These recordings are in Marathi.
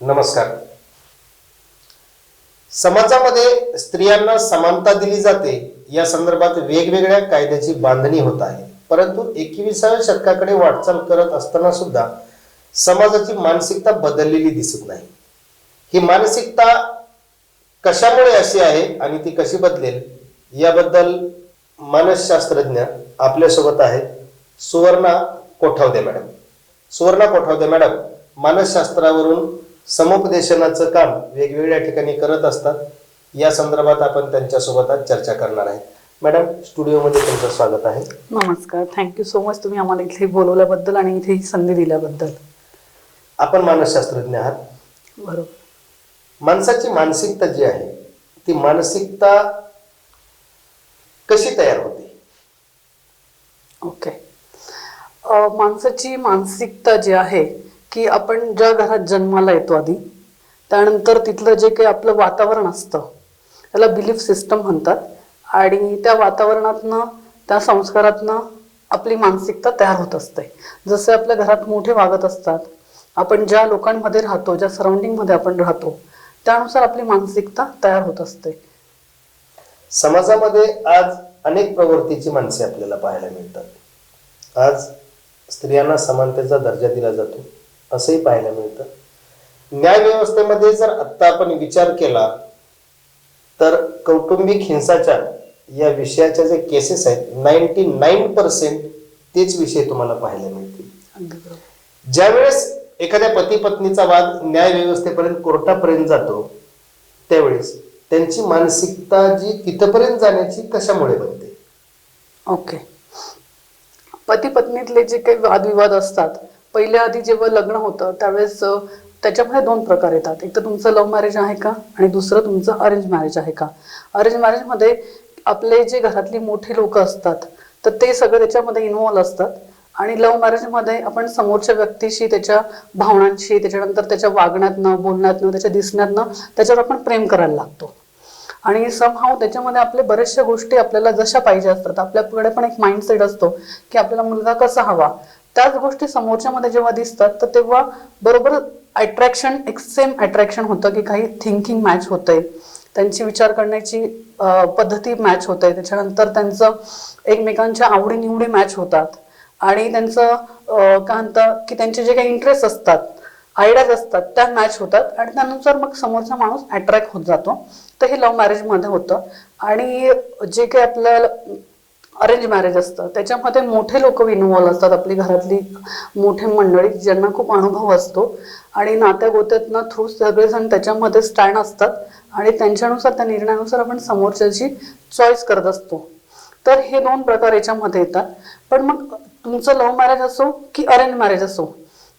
नमस्कार. समाजामध्ये स्त्रियांना समानता दिली जाते या संदर्भात वेगवेगळ्या कायद्याची बांधणी होत आहे. परंतु एकविसाव्या शतकाकडे वाटचाल करत असताना सुद्धा समाजाची मानसिकता बदललेली दिसत नाही. ही मानसिकता कशामुळे अशी आहे आणि ती कशी बदलेल याबद्दल मानसशास्त्रज्ञ आपल्यासोबत आहेत सुवर्णा कोठावदे मॅडम. सुवर्णा कोठावदे मॅडम मानसशास्त्रावरून समुपदेशनाचं काम वेगवेगळ्या ठिकाणी करत असतात. या संदर्भात आपण त्यांच्यासोबत आज चर्चा करणार आहे. मॅडम स्टुडिओमध्ये तुमचं स्वागत आहे. नमस्कार. थँक्यू सो मच तुम्ही आम्हाला इथे बोलवल्याबद्दल आणि इथे ही संधी दिल्याबद्दल. आपण मानसशास्त्रज्ञ आहात. बरोबर. माणसाची मानसिकता जी आहे ती मानसिकता कशी तयार होते? ओके माणसाची मानसिकता जी आहे की आपण ज्या घरात जन्माला येतो आधी त्यानंतर तिथलं जे काही आपलं वातावरण असतं त्याला बिलीफ सिस्टम म्हणतात. आणि त्या वातावरणातनं त्या संस्कारातनं आपली मानसिकता तयार होत असते. जसे आपल्या घरात मोठे वागत असतात आपण ज्या लोकांमध्ये राहतो ज्या सराउंडिंगमध्ये आपण राहतो त्यानुसार आपली मानसिकता तयार होत असते. समाजामध्ये आज अनेक प्रवृत्तीची माणसे आपल्याला पाहायला मिळतात. आज स्त्रियांना समानतेचा दर्जा दिला जातो. असंही पाहायला मिळतं. न्याय व्यवस्थेमध्ये जर आत्ता आपण विचार केला तर कौटुंबिक हिंसाचार या विषयाच्या जे केसेस आहेत नाईन्टी नाईन पर्सेंट तेच विषय तुम्हाला पाहायला मिळतील. ज्यावेळेस एखाद्या पती पत्नीचा वाद न्याय व्यवस्थेपर्यंत कोर्टापर्यंत जातो त्यावेळेस त्यांची मानसिकता जी तिथपर्यंत जाण्याची कशामुळे बनते? ओके. पती पत्नीतले जे काही वादविवाद असतात पहिल्या आधी जेव्हा लग्न होतं त्यावेळेस त्याच्यामध्ये दोन प्रकार येतात. एक तर तुमचं लव्ह मॅरेज आहे का? आणि दुसरं तुमचं अरेंज मॅरेज आहे का? अरेंज मॅरेजमध्ये आपले जे घरातली मोठी लोक असतात तर ते सगळं त्याच्यामध्ये इन्व्हॉल्व असतात. आणि लव्ह मॅरेजमध्ये आपण समोरच्या व्यक्तीशी त्याच्या भावनांशी त्याच्यानंतर त्याच्या वागण्यातनं बोलण्यातनं त्याच्या दिसण्यातनं त्याच्यावर आपण प्रेम करायला लागतो. आणि समहाव त्याच्यामध्ये आपल्या बऱ्याचशा गोष्टी आपल्याला जशा पाहिजे असतात आपल्याकडे पण एक माइंडसेट असतो की आपल्याला मुलगा कसा हवा? त्याच गोष्टी समोरच्यामध्ये जेव्हा दिसतात तर तेव्हा बरोबर अट्रॅक्शन एक सेम अट्रॅक्शन होतं की काही थिंकिंग मॅच होतंय. त्यांची विचार करण्याची पद्धती मॅच होते त्याच्यानंतर त्यांचं एकमेकांच्या आवडीनिवडी मॅच होतात. आणि त्यांचं काय म्हणतं की त्यांचे जे काही इंटरेस्ट असतात आयडियाज असतात त्या मॅच होतात. आणि त्यानुसार मग समोरचा माणूस अट्रॅक्ट होत जातो. तर हे लव्ह मॅरेजमध्ये होतं. आणि जे काही आपल्याला अरेंज मॅरेज असतं. त्याच्यामध्ये मोठे लोक इन्व्हॉल्व असतात. आपली घरातली मोठे मंडळी ज्यांना खूप अनुभव असतो. आणि नात्या गोत्यातनं थ्रू सगळेजण त्याच्यामध्ये स्टँड असतात. आणि त्यांच्यानुसार त्या निर्णयानुसार आपण समोरच्याची चॉईस करत असतो. तर हे दोन प्रकार याच्यामध्ये येतात. पण मग तुमचं लव्ह मॅरेज असो की अरेंज मॅरेज असो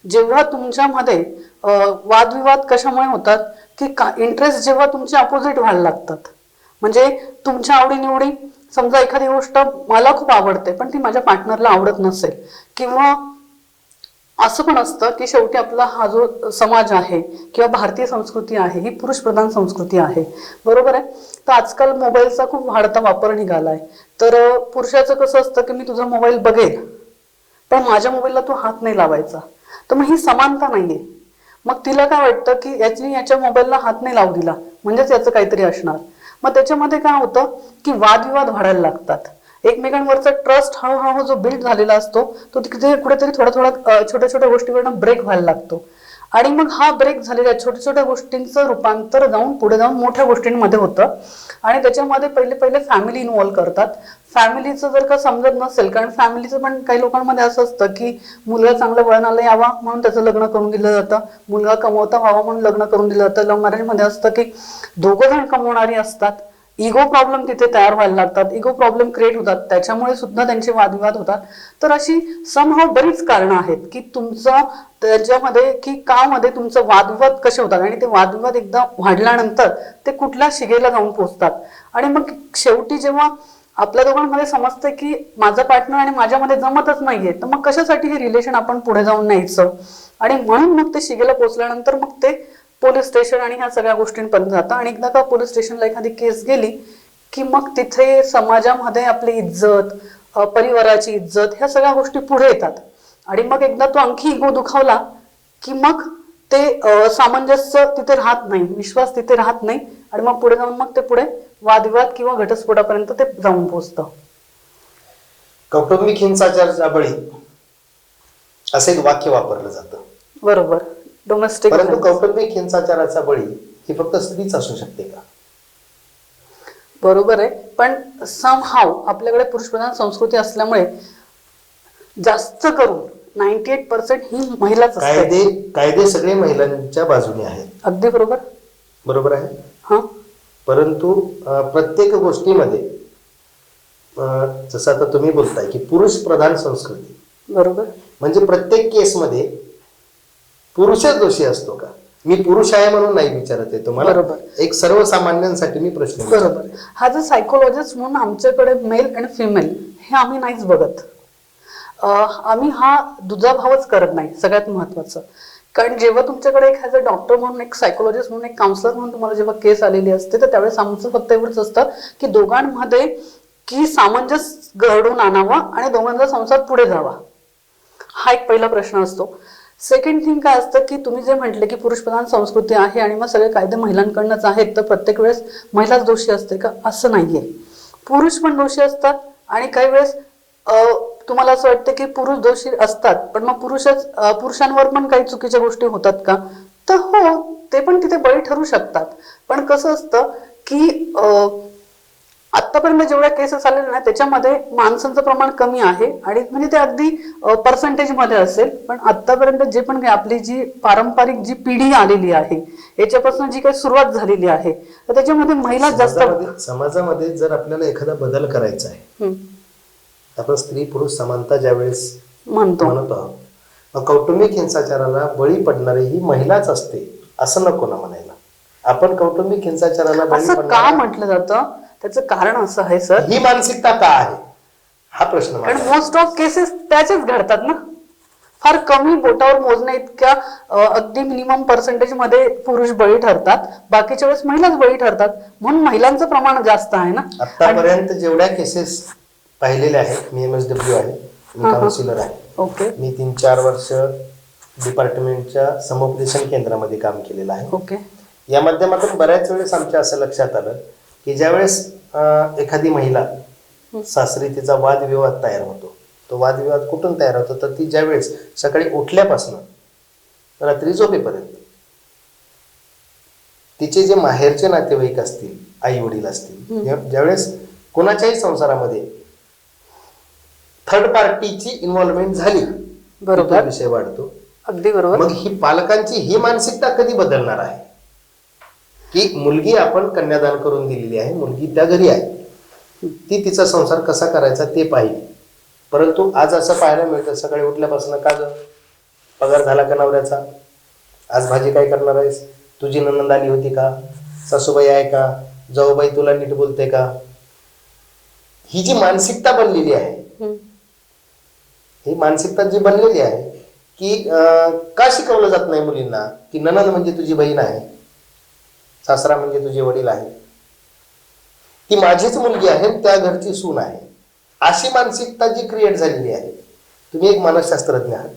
जेव्हा तुमच्यामध्ये वादविवाद कशामुळे होतात? की का इंटरेस्ट जेव्हा तुमचे अपोजिट व्हायला लागतात. म्हणजे तुमच्या आवडीनिवडी समजा एखादी गोष्ट मला खूप आवडते पण ती माझ्या पार्टनरला आवडत नसेल किंवा असं पण असतं की शेवटी आपला हा जो समाज आहे किंवा भारतीय संस्कृती आहे ही पुरुष प्रधान संस्कृती आहे. बरोबर आहे? तर आजकाल मोबाईलचा खूप वाढता वापर निघालाय. तर पुरुषाचं कसं असतं की मी तुझा मोबाईल बघेल पण माझ्या मोबाईलला तू हात नाही लावायचा. तर मग ही समानता नाहीये. मग तिला काय वाटतं की याची याच्या मोबाईलला हात नाही लावू दिला म्हणजेच याचं काहीतरी असणार. मग त्याच्यामध्ये काय होतं की वादविवाद वाढायला लागतात. एकमेकांवरचा ट्रस्ट हळूहळू जो बिल्ड झालेला असतो तो तिथे कुठेतरी थोडा थोडा छोट्या छोट्या गोष्टीवरनं ब्रेक व्हायला लागतो. आणि मग हा ब्रेक झालेल्या छोट्या छोट्या गोष्टींचं रूपांतर जाऊन पुढे जाऊन मोठ्या गोष्टींमध्ये होतं. आणि त्याच्यामध्ये पहिले पहिले फॅमिली इन्वॉल्व्ह करतात. फॅमिलीचं जर का समजत नसेल कारण फॅमिलीचं पण काही लोकांमध्ये असं असतं की मुलगा चांगल्या वळणाला यावा म्हणून त्याचं लग्न करून दिलं जातं. मुलगा कमवता व्हावा म्हणून लग्न करून दिलं जातं. लव्ह मॅरेजमध्ये असतं की दोघं जण कमवणारी असतात. इगो प्रॉब्लेम तिथे तयार व्हायला लागतात. इगो प्रॉब्लेम क्रिएट होतात. त्याच्यामुळे सुद्धा त्यांचे वादविवाद होतात. तर अशी समहाव बरीच कारणं आहेत की तुमचं त्याच्यामध्ये की कामध्ये तुमचं वादविवाद कसे होतात? आणि ते वादविवाद एकदा वाढल्यानंतर ते कुठल्या शिगेला जाऊन पोहोचतात? आणि मग शेवटी जेव्हा आपल्या दोघांमध्ये समजतं की माझा पार्टनर आणि माझ्यामध्ये जमतच नाहीये. तर मग कशासाठी हे रिलेशन आपण पुढे जाऊन न्यायचं? आणि म्हणून मग ते शिगेला पोहोचल्यानंतर मग ते पोलीस स्टेशन आणि ह्या सगळ्या गोष्टींपर्यंत जातं. आणि एकदा का पोलीस स्टेशनला एखादी केस गेली की मग तिथे समाजामध्ये आपली इज्जत परिवाराची इज्जत ह्या सगळ्या गोष्टी पुढे येतात. आणि मग एकदा तो आणखी इगो दुखावला की मग ते सामंजस्य तिथे राहत नाही विश्वास तिथे राहत नाही आणि मग पुढे जाऊन मग ते पुढे वादविवाद किंवा घटस्फोटापर्यंत ते जाऊन पोहोचतं. कौटुंबिक हिंसाचाराचा बळी असं एक वाक्य वापरलं जातं. बरोबर. डोमेस्टिक परंतु कौटुंबिक हिंसाचाराचा बळी ही फक्त स्त्रीच असू शकते का? बरोबर आहे. पण सम हाव आपल्याकडे पुरुषप्रधान संस्कृती असल्यामुळे जास्त करून नाईन्टी एट पर्सेंट ही महिलाच असते. कायदे कायदे सगळे महिलांच्या बाजूने आहेत. अगदी बरोबर. बरोबर आहे? हा. परंतु अं, प्रत्येक गोष्टीमध्ये अं, जसं आता तुम्ही बोलताय की पुरुष प्रधान संस्कृती. बरोबर. म्हणजे प्रत्येक केसमध्ये पुरुषच दोषी असतो का? मी पुरुष आहे म्हणून नाही विचारत आहे तुम्हाला. बरोबर. एक सर्वसामान्यांसाठी मी प्रश्न. बरोबर. हा जर सायकोलॉजिस्ट म्हणून आमच्याकडे मेल आणि फिमेल हे आम्ही नाहीच बघत. आम्ही हा दुजाभावच करत नाही सगळ्यात महत्वाचं. कारण जेव्हा तुमच्याकडे एक ॲज अ डॉक्टर म्हणून एक सायकोलॉजिस्ट म्हणून एक काउन्सलर म्हणून तुम्हाला जेव्हा केस आलेली असते तर त्यावेळेस आमचं फक्त एवढंच असतं की दोघांमध्ये की सामंजस्य घडवून आणावा आणि दोघांचा संसार पुढे जावा. हा एक पहिला प्रश्न असतो. सेकंड थिंग काय असतं की तुम्ही जे म्हटले की पुरुषप्रधान संस्कृती आहे आणि मग सगळे कायदे महिलांकडनंच आहेत तर प्रत्येक वेळेस महिलाच दोषी असते का? असं नाहीये. पुरुष पण दोषी असतात आणि काही वेळेस तुम्हाला असं वाटतं की पुरुष दोषी असतात पण मग पुरुषच पुरुषांवर पण काही चुकीच्या गोष्टी होतात का? तर हो ते पण तिथे बळी ठरू शकतात. पण कसं असतं की आतापर्यंत जेवढ्या केसेस आलेल्या ना त्याच्यामध्ये माणसांचं प्रमाण कमी आहे आणि म्हणजे ते अगदी पर्सेंटेजमध्ये असेल. पण आतापर्यंत जे पण आपली जी पारंपरिक जी पिढी आलेली आहे याच्यापासून जी काही सुरुवात झालेली आहे तर त्याच्यामध्ये महिला जास्त समाजामध्ये जर आपल्याला एखादा बदल करायचा आहे आपण स्त्री पुरुष समानता ज्यावेळेस म्हणतो. म्हणत आहोत. कौटुंबिक हिंसाचाराला बळी पडणारी ही महिलाच असते असं नको ना म्हणायला. आपण कौटुंबिक हिंसाचाराला बळी असं का म्हटलं जातं? त्याचं कारण असं आहे सर. ही मानसिकता का आहे? हा प्रश्न कारण. मोस्ट ऑफ केसेस त्याचेच घडतात ना. फार कमी बोटावर मोजण्या इतक्या अं, अगदी मिनिमम पर्सेंटेजमध्ये पुरुष बळी ठरतात. बाकीच्या वेळेस महिलाच बळी ठरतात. म्हणून महिलांचं प्रमाण जास्त आहे ना. आतापर्यंत जेवढ्या केसेस पाहिलेल्या आहेत मी एम एस डब्ल्यू आहे. मी. काउन्सिलर आहे. ओके. मी तीन चार वर्ष डिपार्टमेंटच्या समुपदेशन केंद्रामध्ये काम केलेलं आहे. ओके. या माध्यमातून बऱ्याच वेळेस आमच्या असं लक्षात आलं की ज्यावेळेस एखादी महिला सासरी तिचा वादविवाद तयार होतो तो वादविवाद कुठून तयार होतो? तर ती ज्यावेळेस सकाळी उठल्यापासून रात्री झोपेपर्यंत तिचे जे माहेरचे नातेवाईक असतील आई वडील असतील ज्या- ज्यावेळेस कोणाच्याही संसारामध्ये थर्ड पार्टीची इन्व्हॉल्वमेंट झाली. बरोबर. विषय वाढतो. अगदी बरोबर. मग ही पालकांची ही मानसिकता कधी बदलणार आहे? की मुलगी आपण कन्यादान करून दिलेली आहे मुलगी त्या घरी आहे. ती तिचा संसार कसा करायचा ते पाहिजे परंतु आज असं पाहायला मिळतं सकाळी उठल्यापासून का ग? पगार झाला का नवऱ्याचा? आज भाजी काय करणार आहेस? तुझी ननंद आली होती का? सासूबाई आहे का? जाऊबाई तुला नीट बोलते का? ही जी मानसिकता बनलेली आहे. ही मानसिकता जी बनलेली आहे की का शिकवलं जात नाही मुलींना? की ननंद म्हणजे तुझी बहीण आहे सासरा म्हणजे तुझे वडील आहे. ती माझीच मुलगी आहे त्या घरची सून आहे. अशी मानसिकता जी क्रिएट झालेली आहे तुम्ही एक मानसशास्त्रज्ञ आहात.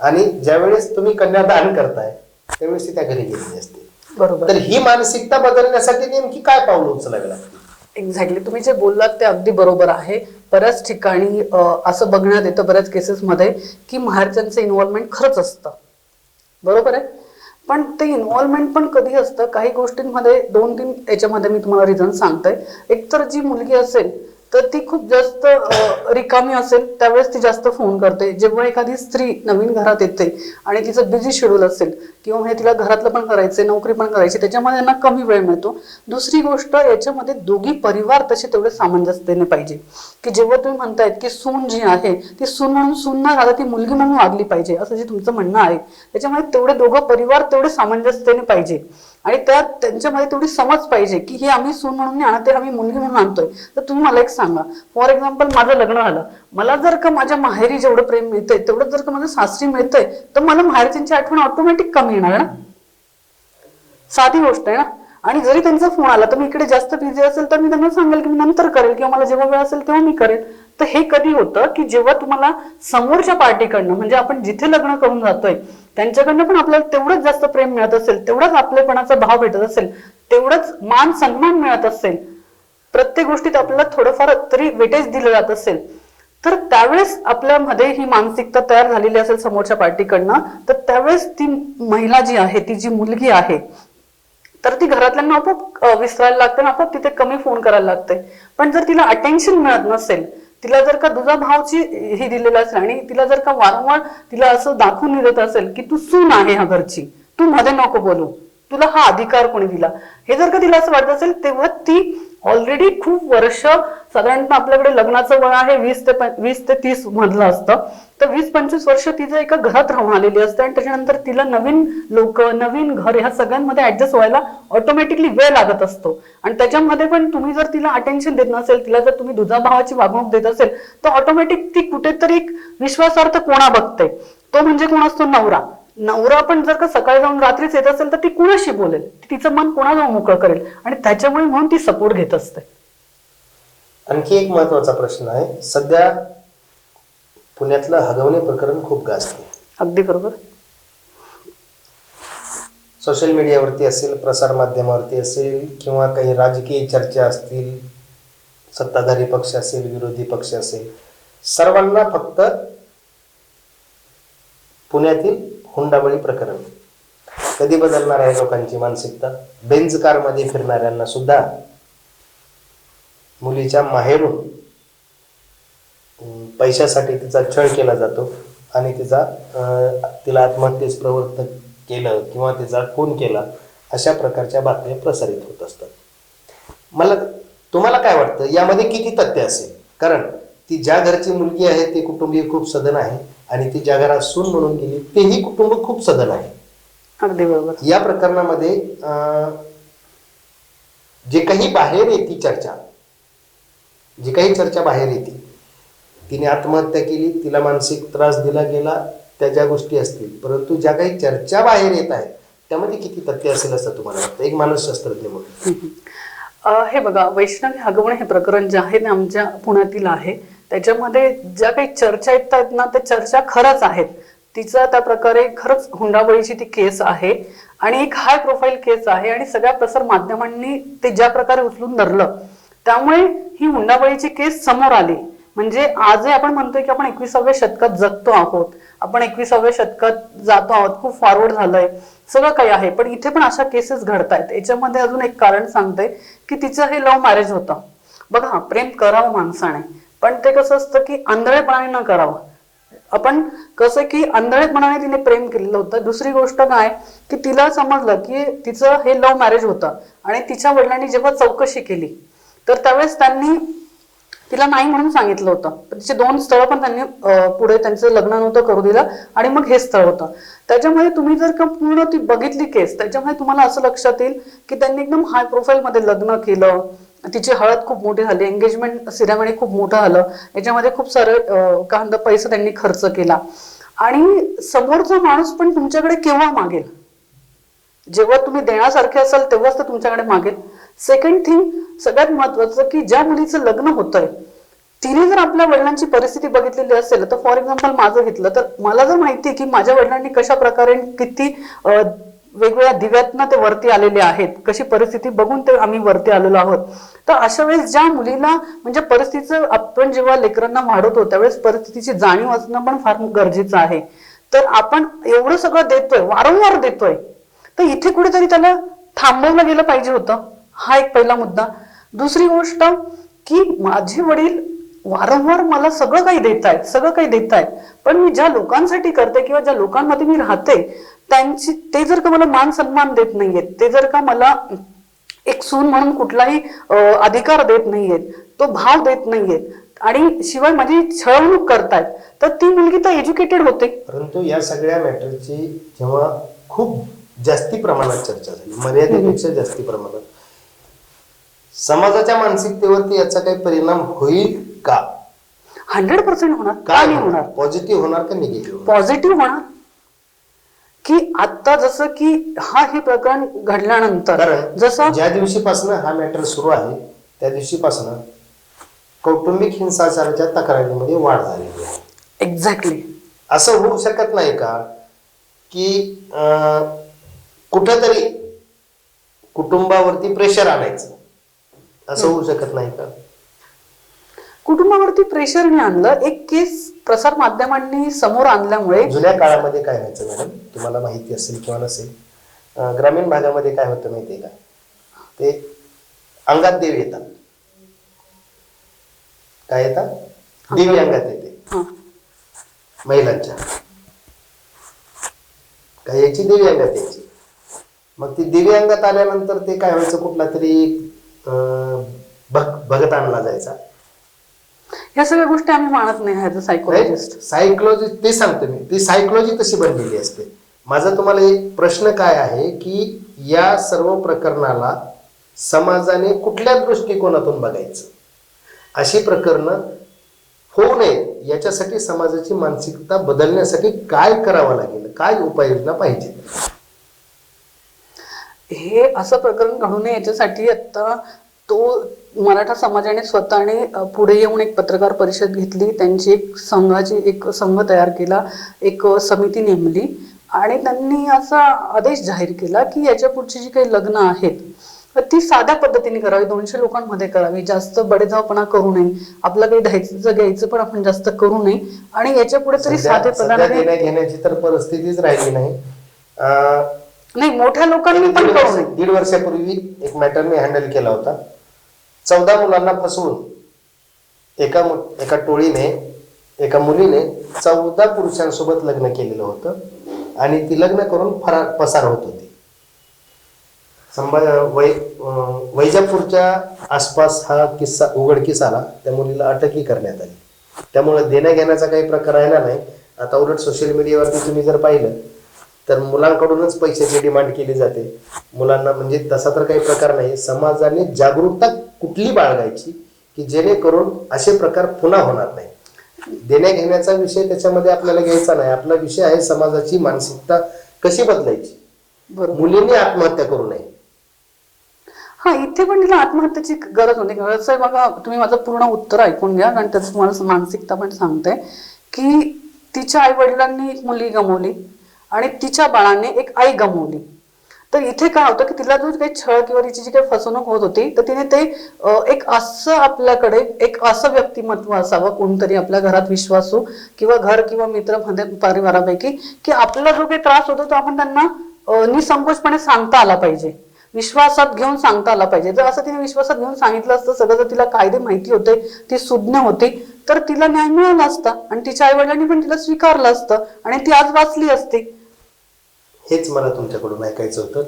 आणि ज्यावेळेस तुम्ही कन्यादान करताय त्यावेळेस ती त्या घरी गेलेली असते. बरोबर. तर ही मानसिकता बदलण्यासाठी नेमकी काय पावलं उचलावी लागतील एक्झॅक्टली तुम्ही जे बोललात ते अगदी बरोबर आहे. बऱ्याच ठिकाणी असं बघण्यात येतं बऱ्याच केसेसमध्ये की महाराजांचं इन्व्हॉल्वमेंट खरंच असतं. बरोबर आहे? पण ते इन्व्हॉल्वमेंट पण कधी असतं? काही गोष्टींमध्ये दोन तीन याच्यामध्ये मी तुम्हाला रिझन सांगते एक तर जी मुलगी असेल तर ती खूप जास्त रिकामी असेल त्यावेळेस ती जास्त फोन करते. जेव्हा एखादी स्त्री नवीन घरात येते आणि तिचं बिझी शेड्यूल असेल किंवा म्हणजे तिला घरातलं पण करायचंय नोकरी पण करायची त्याच्यामध्ये त्यांना कमी वेळ मिळतो. दुसरी गोष्ट याच्यामध्ये दोघी परिवार तसे तेवढे सामंजस्यतेने पाहिजे. की जेव्हा तुम्ही म्हणतायत की सून जी आहे ती सून म्हणून सून न राहता ती मुलगी म्हणून वागली पाहिजे असं जे तुमचं म्हणणं आहे. त्याच्यामध्ये तेवढे दोघं परिवार तेवढे सामंजस्यतेने पाहिजे. आणि त्यात त्यांच्यामध्ये तेवढी समज पाहिजे की हे आम्ही सून म्हणून नाही आणते ते आम्ही मुलगी म्हणून आणतोय. तर तुम्ही मला एक सांगा. फॉर एक्झाम्पल माझं लग्न झालं. मला जर का माझ्या माहेरी जेवढं प्रेम मिळतंय तेवढं जर का माझं सासरी मिळतंय तर मला माहेरच्यांची आठवण ऑटोमॅटिक कमी येणार ना? साधी गोष्ट आहे ना? आणि जरी त्यांचा फोन आला तर मी इकडे जास्त बिझी असेल तर मी त्यांना सांगेल की मी नंतर करेल किंवा मला जेव्हा वेळ असेल तेव्हा मी करेल. तर हे कधी होतं की जेव्हा तुम्हाला समोरच्या पार्टीकडनं म्हणजे आपण जिथे लग्न करून जातोय त्यांच्याकडनं पण आपल्याला तेवढंच जास्त प्रेम मिळत असेल तेवढाच आपलेपणाचा भाव भेटत असेल तेवढंच मान सन्मान मिळत असेल प्रत्येक गोष्टीत आपल्याला थोडंफार तरी वेटेज दिलं जात असेल तर त्यावेळेस आपल्यामध्ये ही मानसिकता तयार झालेली असेल समोरच्या पार्टीकडनं तर त्यावेळेस ती महिला जी आहे ती जी मुलगी आहे तर ती घरातल्यांना आपोआप विसरायला लागते आणि आपोआप तिथे कमी फोन करायला लागते. पण जर तिला अटेन्शन मिळत नसेल तिला जर का दुजा भावची ही दिलेलं असेल आणि तिला जर का वारंवार तिला असं दाखवून देत असेल की तू सून आहे ह्या घरची तू मध्ये नको बोलू तुला हा अधिकार कोणी दिला? हे जर का तिला असं वाटत असेल तेव्हा ती ऑलरेडी खूप वर्ष साधारणतः आपल्याकडे लग्नाचं वय आहे वीस ते वीस ते तीस मधलं असतं. तर वीस पंचवीस वर्ष तिचं एका घरात राहून आलेली असते आणि त्याच्यानंतर तिला नवीन लोक नवीन घर ह्या सगळ्यांमध्ये ऍडजस्ट व्हायला ऑटोमॅटिकली वेळ लागत असतो. आणि त्याच्यामध्ये पण तुम्ही जर तिला अटेन्शन देत नसेल तिला जर तुम्ही दुजाभावाची वागणूक देत असेल तर ऑटोमॅटिक ती कुठेतरी एक विश्वासार्थ कोणा बघते. तो म्हणजे कोण असतो? नवरा. नवरा पण जर का सकाळी जाऊन रात्रीच येत असेल तर ती कुणाशी बोलेल? तिचं मन कोणाला मोकळं करेल? आणि त्याच्यामुळे म्हणून ती सपोर्ट घेत असते. आणखी एक महत्त्वाचा प्रश्न आहे. सध्या पुण्यातलं हगवणे प्रकरण खूप गाजते. अगदी बरोबर. सोशल मीडियावरती असेल प्रसार माध्यमावरती असेल किंवा काही राजकीय चर्चा असतील सत्ताधारी पक्ष असेल विरोधी पक्ष असेल सर्वांना फक्त पुण्यातील हुंडाबळी प्रकरण. कधी बदलणार आहे लोकांची मानसिकता? बेंज कारमध्ये फिरणाऱ्यांना सुद्धा. मुलीच्या माहेरून पैशासाठी तिचा छळ केला जातो आणि तिचा तिला आत्महत्येस प्रवृत्त केलं किंवा तिचा खून केला अशा प्रकारच्या बातम्या प्रसारित होत असतात. मला तुम्हाला काय वाटतं? यामध्ये किती तथ्य असेल? कारण ती ज्या घरची मुलगी आहे ते कुटुंबीय खूप सदन आहे आणि ती ज्या घरात सून म्हणून गेली तेही कुटुंब खूप सदन आहे. अगदी बरोबर. या प्रकरणामध्ये जे काही बाहेर येते चर्चा जी काही चर्चा बाहेर येते तिने आत्महत्या केली तिला मानसिक त्रास दिला गेला त्या ज्या गोष्टी असतील. परंतु ज्या काही चर्चा बाहेर येत आहेत त्यामध्ये किती तथ्य असेल असं तुम्हाला वाटतं? एक मानसशास्त्रज्ञ म्हणून. हे बघा वैष्णवी हगवणे हे प्रकरण जे आहे ते आमच्या पुण्यातील आहे. त्याच्यामध्ये ज्या काही चर्चा येत आहेत ना त्या चर्चा खरंच आहेत. तिचा त्या प्रकारे खरंच हुंडाबळीची ती केस आहे. आणि एक हाय प्रोफाईल केस आहे आणि सगळ्या प्रसार माध्यमांनी ते ज्या प्रकारे उचलून धरलं त्यामुळे ही हुंडाबळीची केस समोर आली. म्हणजे आजही आपण म्हणतोय की आपण एकविसाव्या शतकात जगतो आहोत. आपण एकविसाव्या शतकात जातो आहोत. खूप फॉरवर्ड झालंय. सगळं काही आहे. पण इथे पण अशा केसेस घडतायत. याच्यामध्ये अजून एक कारण सांगते की तिचं हे लव्ह मॅरेज होतं. बघा प्रेम करावं माणसाने. पण ते कसं असतं की आंधळेपणाने न करावं. आपण कसं की आंधळेपणाने तिने प्रेम केलेलं होतं. दुसरी गोष्ट काय की तिला समजलं की तिचं हे लव्ह मॅरेज होतं. आणि तिच्या वडिलांनी जेव्हा चौकशी केली तर त्यावेळेस त्यांनी तिला नाही म्हणून सांगितलं होतं. तिचे दोन स्थळं पण त्यांनी पुढे त्यांचं लग्न नव्हतं करू दिलं आणि मग हे स्थळ होतं. त्याच्यामुळे तुम्ही जर का पूर्ण ती बघितली केस त्याच्यामध्ये तुम्हाला असं लक्षात येईल की त्यांनी एकदम हाय प्रोफाईल मध्ये लग्न केलं. तिची हळद खूप मोठी झाली एंगेजमेंट सिरेमनी खूप मोठं झालं. याच्यामध्ये खूप सारे कांदा काय पैसा त्यांनी खर्च केला. आणि समोरचा माणूस पण तुमच्याकडे केव्हा मागेल? जेव्हा तुम्ही देण्यासारखे असाल तेव्हाच तर तुमच्याकडे मागेल. सेकंड थिंग सगळ्यात महत्वाचं की ज्या मुलीचं लग्न होतंय तिने जर आपल्या वडिलांची परिस्थिती बघितलेली असेल तर फॉर एक्झाम्पल माझं घेतलं तर मला जर माहिती आहे की माझ्या वडिलांनी कशा प्रकारे किती वेगवेगळ्या दिव्यातनं ते वरती आलेले आहेत कशी परिस्थिती बघून ते आम्ही वरती आलेलो आहोत. तर अशा वेळेस ज्या मुलीला म्हणजे परिस्थितीचं आपण जेव्हा लेकरांना वाढवतो त्यावेळेस परिस्थितीची जाणीव असणं पण फार गरजेचं आहे. तर आपण एवढं सगळं देतोय वारंवार देतोय तर इथे कुठेतरी त्याला थांबवलं गेलं पाहिजे होतं. हा एक पहिला मुद्दा. दुसरी गोष्ट की माझे वडील वारंवार मला सगळं काही देत आहेत सगळं काही देत आहेत पण मी ज्या लोकांसाठी करते किंवा ज्या लोकांमध्ये मी राहते त्यांची ते जर का मला मान सन्मान देत नाहीयेत ते जर का मला एक सून म्हणून कुठलाही अधिकार देत नाहीयेत तो भाव देत नाहीयेत आणि शिवाय माझी छळवणूक करतायत तर ती मुलगी तर एज्युकेटेड होते. परंतु या सगळ्या मॅटरची जेव्हा खूप जास्ती प्रमाणात चर्चा झाली मर्यादेपेक्षा जास्ती प्रमाणात समाजाच्या मानसिकतेवरती याचा काही परिणाम होईल का? हंड्रेड पर्सेंट होणार. का नाही होणार? पॉझिटिव्ह होणार का निगेटिव्ह पॉझिटिव्ह होणार. की आता जसं की हा हे प्रकरण घडल्यानंतर जसं ज्या दिवशीपासून हा मॅटर सुरू आहे त्या दिवशीपासून कौटुंबिक हिंसाचाराच्या तक्रारीमध्ये वाढ झालेली आहे. एक्झॅक्टली असं होऊ शकत नाही का? की कुठंतरी कुटुंबावरती प्रेशर आणायचं. असं होऊ शकत नाही का? कुटुंबावरती प्रेशरने आणलं एक केस प्रसार माध्यमांनी समोर आणल्यामुळे जुन्या काळामध्ये काय व्हायचं मॅडम तुम्हाला माहिती असेल किंवा नसेल ग्रामीण भागामध्ये काय होतं माहितीये का? ते अंगात देव येतात. काय येतात? देवी अंगात येते. महिलांच्या. काय यायची? देवी अंगात यायची. मग ती देवी अंगात आल्यानंतर ते काय व्हायचं? कुठला तरी भग भगत आणला जायचा. ह्या सगळ्या गोष्टी आम्ही मानत नाही अ सायकोलॉजिस्ट सायकोलॉजी ते सांगतो मी. ती सायकोलॉजी तशी बनलेली असते. माझा तुम्हाला एक प्रश्न काय आहे की या सर्व प्रकरणाला समाजाने कुठल्या दृष्टिकोनातून बघायचं? अशी प्रकरणं होऊ नये याच्यासाठी समाजाची मानसिकता बदलण्यासाठी काय करावं लागेल? काय उपाययोजना पाहिजे? हे असं प्रकरण घडू नये याच्यासाठी आता तो मराठा समाजाने स्वतःने पुढे येऊन एक पत्रकार परिषद घेतली. त्यांची एक संघाची एक संघ तयार केला. एक समिती नेमली. आणि त्यांनी असा आदेश जाहीर केला की याच्या पुढची जी काही लग्न आहेत ती साध्या पद्धतीने करावी. दोनशे लोकांमध्ये करावी. जास्त बडेजावपणा करू नये. आपलं काही द्यायचं घ्यायचं पण आपण जास्त करू नये. आणि याच्यापुढे तरी सध्या साधे घेण्याची तर परिस्थितीच राहिली नाही. नाही मोठ्या लोकांनी पण करू नये. दीड वर्षापूर्वी एक मॅटर मी हँडल केला होता. चौदा मुलांना फसवून एका एका टोळीने एका मुलीने चौदा पुरुषांसोबत लग्न केलेलं होतं आणि ती लग्न करून फरार पसार होत होती. संभा वै वैजापूरच्या आसपास हा किस्सा उघडकीस आला. त्या मुलीला अटकही करण्यात आली. त्यामुळे देण्याघेण्याचा काही प्रकार राहिला नाही. आता उलट सोशल मीडियावरती तुम्ही जर पाहिलं तर मुलांकडूनच पैशाची डिमांड केली जाते. मुलांना म्हणजे तसा तर काही प्रकार नाही. समाजाने जागरूकता कुठली बाळगायची की जेणेकरून असे प्रकार पुन्हा होणार नाही देण्या घेण्याचा विषय त्याच्यामध्ये आपल्याला घ्यायचा नाही. आपला विषय आहे समाजाची मानसिकता कशी बदलायची? मुलींनी आत्महत्या करू नये. हा इथे पण तिला आत्महत्येची गरज होती. गरज आहे बघा तुम्ही माझं पूर्ण उत्तर ऐकून घ्या कारण त्याचं तुम्हाला मानसिकता पण सांगते की तिच्या आई वडिलांनी एक मुली गमावली आणि तिच्या बाळाने एक आई गमावली. तर इथे काय होतं की तिला जो काही छळ किंवा तिची जी काही फसवणूक होत होती तर तिने ते एक असं आपल्याकडे एक असं व्यक्तिमत्व असावं कोणतरी आपल्या घरात विश्वासू किंवा घर किंवा मित्र म्हणजे परिवारापैकी की आपल्याला जो काही त्रास होतो तो आपण त्यांना निसंकोचपणे सांगता आला पाहिजे. विश्वासात घेऊन सांगता आला पाहिजे. जर असं तिने विश्वासात घेऊन सांगितलं असतं सगळं जर तिला कायदे माहिती होते ती सुज्ञ होती तर तिला न्याय मिळाला असता आणि तिच्या आई वडिलांनी पण तिला स्वीकारलं असतं आणि ती आज वाचली असती. हेच मला तुमच्याकडून ऐकायचं होतं.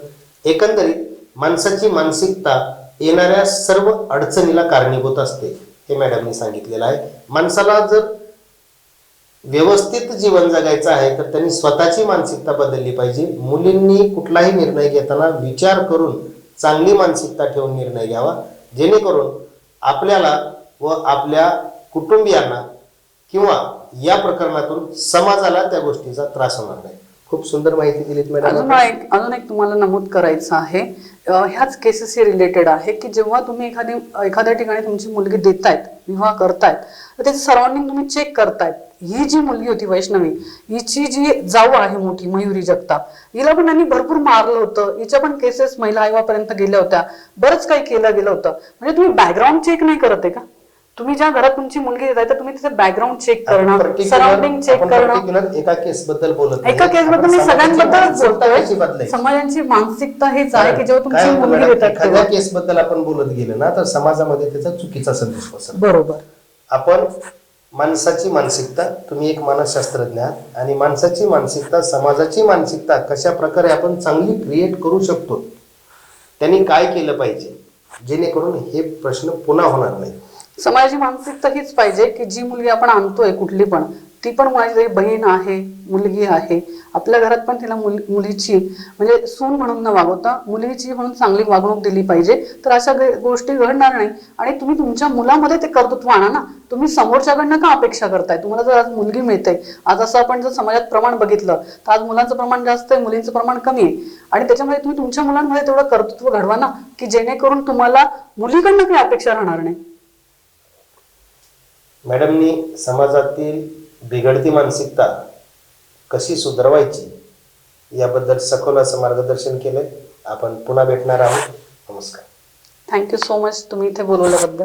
एकंदरीत माणसाची मानसिकता येणाऱ्या सर्व अडचणीला कारणीभूत असते हे मॅडमनी सांगितलेलं आहे. माणसाला जर व्यवस्थित जीवन जगायचं आहे तर त्यांनी स्वतःची मानसिकता बदलली पाहिजे. मुलींनी कुठलाही निर्णय घेताना विचार करून चांगली मानसिकता ठेवून निर्णय घ्यावा. जेणेकरून आपल्याला व आपल्या कुटुंबियांना किंवा या प्रकरणातून समाजाला त्या गोष्टीचा त्रास होणार नाही. खूप सुंदर माहिती दिलीत मॅडम अजून एक अजून एक तुम्हाला नमूद करायचं आहे. अं, ह्याच केसेसशी रिलेटेड आहे की जेव्हा तुम्ही एखादी एखाद्या ठिकाणी तुमची मुलगी देतायत विवाह करतायत तर त्याचं सराउंडिंग तुम्ही चेक करतायत. ही जी मुलगी होती वैष्णवी हिची जी जाऊ आहे मोठी मयुरी जगताप हिला पण त्यांनी भरपूर मारलं होतं. हिच्या पण केसेस महिला आयोगापर्यंत गेल्या होत्या. बरंच काही केलं गेलं होतं. म्हणजे तुम्ही बॅकग्राऊंड चेक नाही करत आहे का? तुम्ही ज्या घरात तुमची मुलगी देताय तर तुम्ही तिचं बॅकग्राऊंड चेक करणं सराउंडिंग चेक करणं. एका केस बद्दल बोलत. एका केस बद्दल मी सगळ्यांबद्दलच बोलतोय? समाजाची मानसिकता हेच आहे की जेव्हा तुमची मुलगी देतात एखाद्या केस बद्दल आपण बोलत गेलो ना तर समाजामध्ये त्याचा चुकीचा संदेश पसरतो. बरोबर. आपण माणसाची मानसिकता तुम्ही एक मानसशास्त्रज्ञ आहात आणि माणसाची मानसिकता समाजाची मानसिकता कशा प्रकारे आपण चांगली क्रिएट करू शकतो त्यांनी काय केलं पाहिजे जेणेकरून हे प्रश्न पुन्हा होणार नाही समाजाची मानसिकता हीच पाहिजे की जी मुलगी आपण आणतोय कुठली पण ती पण माझी तरी बहीण आहे मुलगी आहे. आपल्या घरात पण तिला मुल मुलीची म्हणजे सून म्हणून न वागवता मुलीची म्हणून चांगली वागणूक दिली पाहिजे. तर अशा गोष्टी घडणार नाही. आणि तुम्ही तुमच्या मुलामध्ये ते कर्तृत्व आणा ना. तुम्ही समोरच्याकडनं का अपेक्षा करताय? तुम्हाला जर आज मुलगी मिळते आज असं आपण जर समाजात प्रमाण बघितलं तर आज मुलांचं प्रमाण जास्त आहे मुलींचं प्रमाण कमी आहे. आणि त्याच्यामध्ये तुम्ही तुमच्या मुलांमध्ये तेवढं कर्तृत्व घडवा ना की जेणेकरून तुम्हाला मुलीकडनं काही अपेक्षा राहणार नाही. मॅडमनी समाजातील बिघडती मानसिकता कशी सुधारवायची याबद्दल सखोल असं मार्गदर्शन केलं. आपण पुन्हा भेटणार आहोत. नमस्कार. थँक्यू सो मच तुम्ही इथे बोलवल्याबद्दल.